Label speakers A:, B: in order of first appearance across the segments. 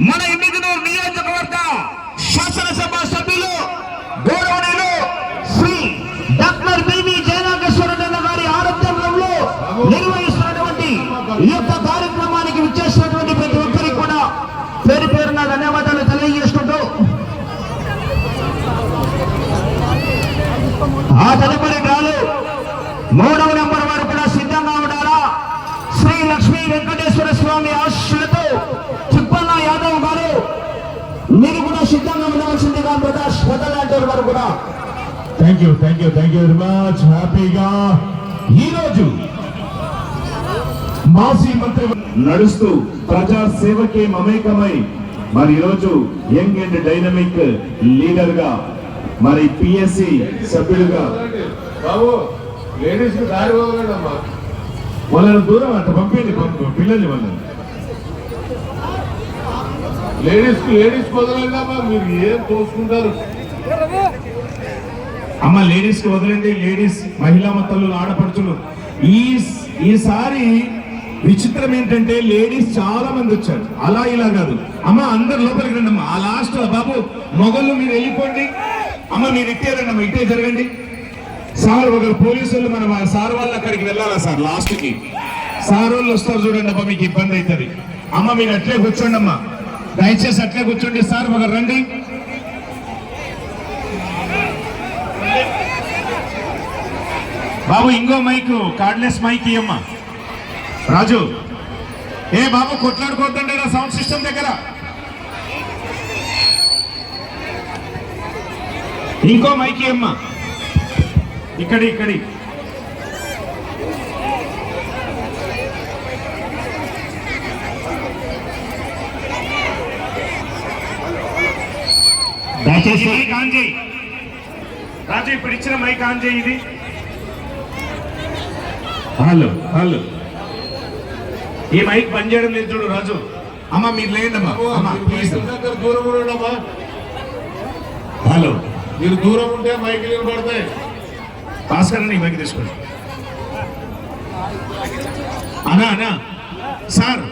A: మన ఎమ్మిగనూరు నియోజకవర్గ శాసనసభ సభ్యులు గౌరవనీయులు శ్రీ డాక్టర్ బివి జయనాగేశ్వరరావు గారి ఆరోగ్యంలో నిర్వహిస్తున్నటువంటి ఈ యొక్క కార్యక్రమానికి విచ్చేసినటువంటి ప్రతి ఒక్కరికి కూడా పేరు పేరున ధన్యవాదాలు తెలియజేసుకుంటూ ఆ తదుపరి డ్రాలు మూడవ నెంబర్ వారు కూడా సిద్ధంగా ఉండాలా? శ్రీ లక్ష్మీ వెంకటేశ్వర స్వామి ఆశ్రయ మీరు కూడా సిద్ధంగా ఉండవలసిందిగా ప్రకాష్ వదలాంటి వారు కూడా.
B: Thank you thank you thank you very much హ్యాపీగా ఈ రోజు మాజీ మంత్రి నడుస్తూ ప్రజా సేవకే మమేకమై మరి ఈరోజు యంగ్ అండ్ డైనమిక్ లీడర్గా మరి పిఎస్సి సభ్యులుగా.
C: బాబు లేడీస్ దారి
B: వాళ్ళని దూరం అంట పంపించండి పంపు పిల్లల్ని వాళ్ళని.
C: లేడీస్ లేడీస్ కుదరండి మీరు ఏం తోసుకుంటారు?
B: అమ్మ లేడీస్కి వదిలేండి లేడీస్ మహిళా మతలు ఆడపడుచులు. ఈ ఈసారి విచిత్రం ఏంటంటే లేడీస్ చాలా మంది వచ్చారు. అలా ఇలా కాదు. అమ్మ అందరు లోపలికి రండి అమ్మ. ఆ లాస్ట్ బాబు మొగళ్ళు మీరు వెళ్ళిపోండి. అమ్మ మీరు ఇట్టే రండి అమ్మ ఇట్టే జరగండి. సార్ ఒకరు పోలీసులు మనం ఆ సార్ వాళ్ళు అక్కడికి వెళ్ళాలా సార్ లాస్ట్కి? సార్ వాళ్ళు వస్తారు చూడండి అమ్మ మీకు ఇబ్బంది అవుతుంది. అమ్మ మీరు అట్లే కూర్చోండి అమ్మా. దయచేసి అట్లే కూర్చోండి సార్ ఒక రండి. బాబు ఇంకో మైక్ కార్డ్లెస్ మైక్ ఇయ్యమ్మా. రాజు ఏ బాబు కొట్లాడుకోవద్దండి సౌండ్ సిస్టమ్ దగ్గర. ఇంకో మైక్ ఇయ్యమ్మా. ఇక్కడి ఇక్కడి.
A: దయచేసి
B: మైక్ రాజు ఇప్పుడు ఇచ్చిన మైక్ ఆన్ చేయి ఇది. హలో. హలో. ఈ మైక్ పనిచేయడం లేదు చూడు రాజు. అమ్మ మీరు
C: దగ్గర దూరం ఉండండి అమ్మా.
B: హలో.
C: మీరు దూరం ఉంటే మైకులు పడతాయి
B: భాస్కర్ నీ మైక్ తీసుకోండి. అనా అనా సార్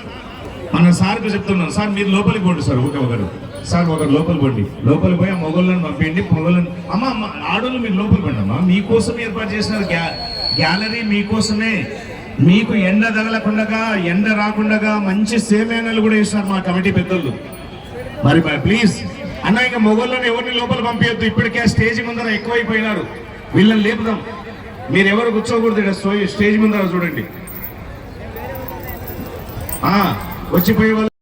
B: మన సార్కు చెప్తున్నాను. సార్ మీరు లోపలికి పోండి సార్ ఒక ఒకరు. సార్ ఒకరు లోపల పోండి. లోపలికి పోయి ఆ మొగోళ్ళని పంపిండి మొగోళ్ళని అమ్మ అమ్మ ఆడోళ్ళు మీరు లోపలికి పండి అమ్మా. మీకోసం ఏర్పాటు చేసిన గ్యా గ్యాలరీ మీకోసమే. మీకు ఎండ తగలకుండా ఎండ రాకుండా మంచి సేమేనలు కూడా వేసినారు మా కమిటీ పెద్దలు మరి మరి ప్లీజ్. అన్న ఇంకా మొగోళ్ళని ఎవరిని లోపల పంపించద్దు ఇప్పటికే స్టేజ్ ముందర ఎక్కువైపోయినారు. వీళ్ళని లేపుదాం. మీరు ఎవరు కూర్చోకూడదు ఇక్కడ స్టేజ్ ముందర చూడండి. ఆ వచ్చిపోయే వాళ్ళు